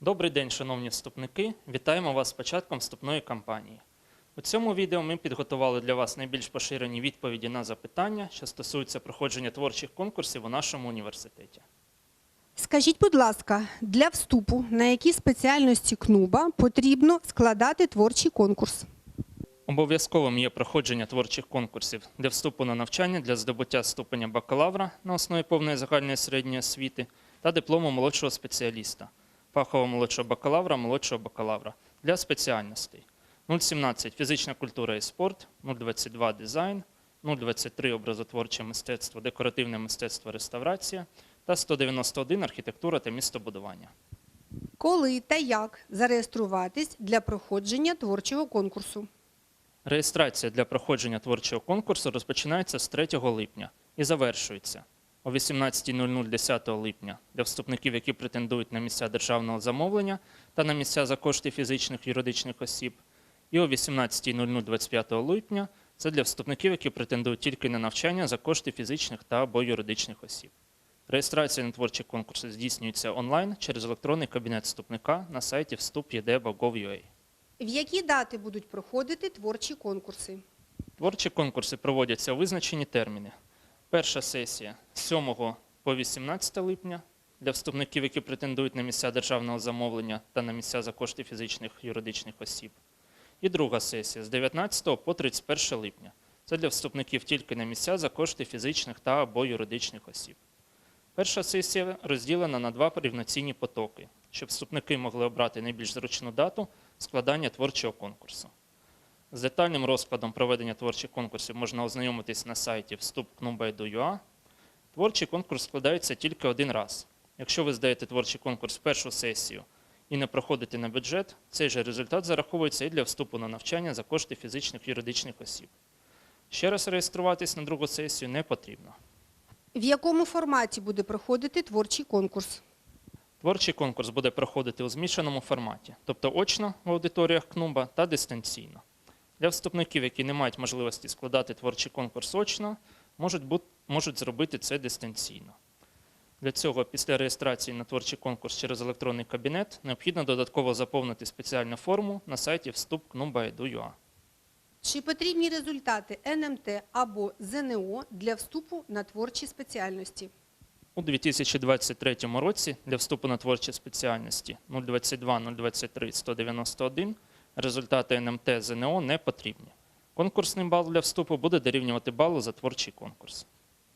Добрий день, шановні вступники! Вітаємо вас з початком вступної кампанії. У цьому відео ми підготували для вас найбільш поширені відповіді на запитання, що стосуються проходження творчих конкурсів у нашому університеті. Скажіть, будь ласка, для вступу на які спеціальності КНУБа потрібно складати творчий конкурс? Обов'язковим є проходження творчих конкурсів для вступу на навчання для здобуття ступеня бакалавра на основі повної загальної середньої освіти та диплому молодшого спеціаліста, фахового молодшого бакалавра, молодшого бакалавра для спеціальностей 017 фізична культура і спорт, 022 дизайн, 023 образотворче мистецтво, декоративне мистецтво, реставрація та 191 архітектура та містобудування. Коли та як зареєструватись для проходження творчого конкурсу? Реєстрація для проходження творчого конкурсу розпочинається з 3 липня і завершується о 18.00 10 липня для вступників, які претендують на місця державного замовлення та на місця за кошти фізичних і юридичних осіб, і о 18.00 25 липня це для вступників, які претендують тільки на навчання за кошти фізичних та або юридичних осіб. Реєстрація на творчі конкурси здійснюється онлайн через електронний кабінет вступника на сайті вступ.єдебо.gov.ua. В які дати будуть проходити творчі конкурси? Творчі конкурси проводяться у визначені терміни. Перша сесія з 7 по 18 липня для вступників, які претендують на місця державного замовлення та на місця за кошти фізичних юридичних осіб. І друга сесія з 19 по 31 липня. Це для вступників тільки на місця за кошти фізичних та або юридичних осіб. Перша сесія розділена на два рівноцінні потоки, щоб вступники могли обрати найбільш зручну дату складання творчого конкурсу. З детальним розкладом проведення творчих конкурсів можна ознайомитись на сайті вступ.knuba.edu.ua. Творчий конкурс складається тільки один раз. Якщо ви здаєте творчий конкурс в першу сесію і не проходите на бюджет, цей же результат зараховується і для вступу на навчання за кошти фізичних юридичних осіб. Ще раз реєструватись на другу сесію не потрібно. В якому форматі буде проходити творчий конкурс? Творчий конкурс буде проходити у змішаному форматі, тобто очно в аудиторіях КНУБа та дистанційно. Для вступників, які не мають можливості складати творчий конкурс очно, можуть, бут- можуть зробити це дистанційно. Для цього після реєстрації на творчий конкурс через електронний кабінет необхідно додатково заповнити спеціальну форму на сайті вступ.knuba.edu.ua. Чи потрібні результати НМТ або ЗНО для вступу на творчі спеціальності? У 2023 році для вступу на творчі спеціальності 022, 023, 191 результати НМТ ЗНО не потрібні. Конкурсний бал для вступу буде дорівнювати балу за творчий конкурс.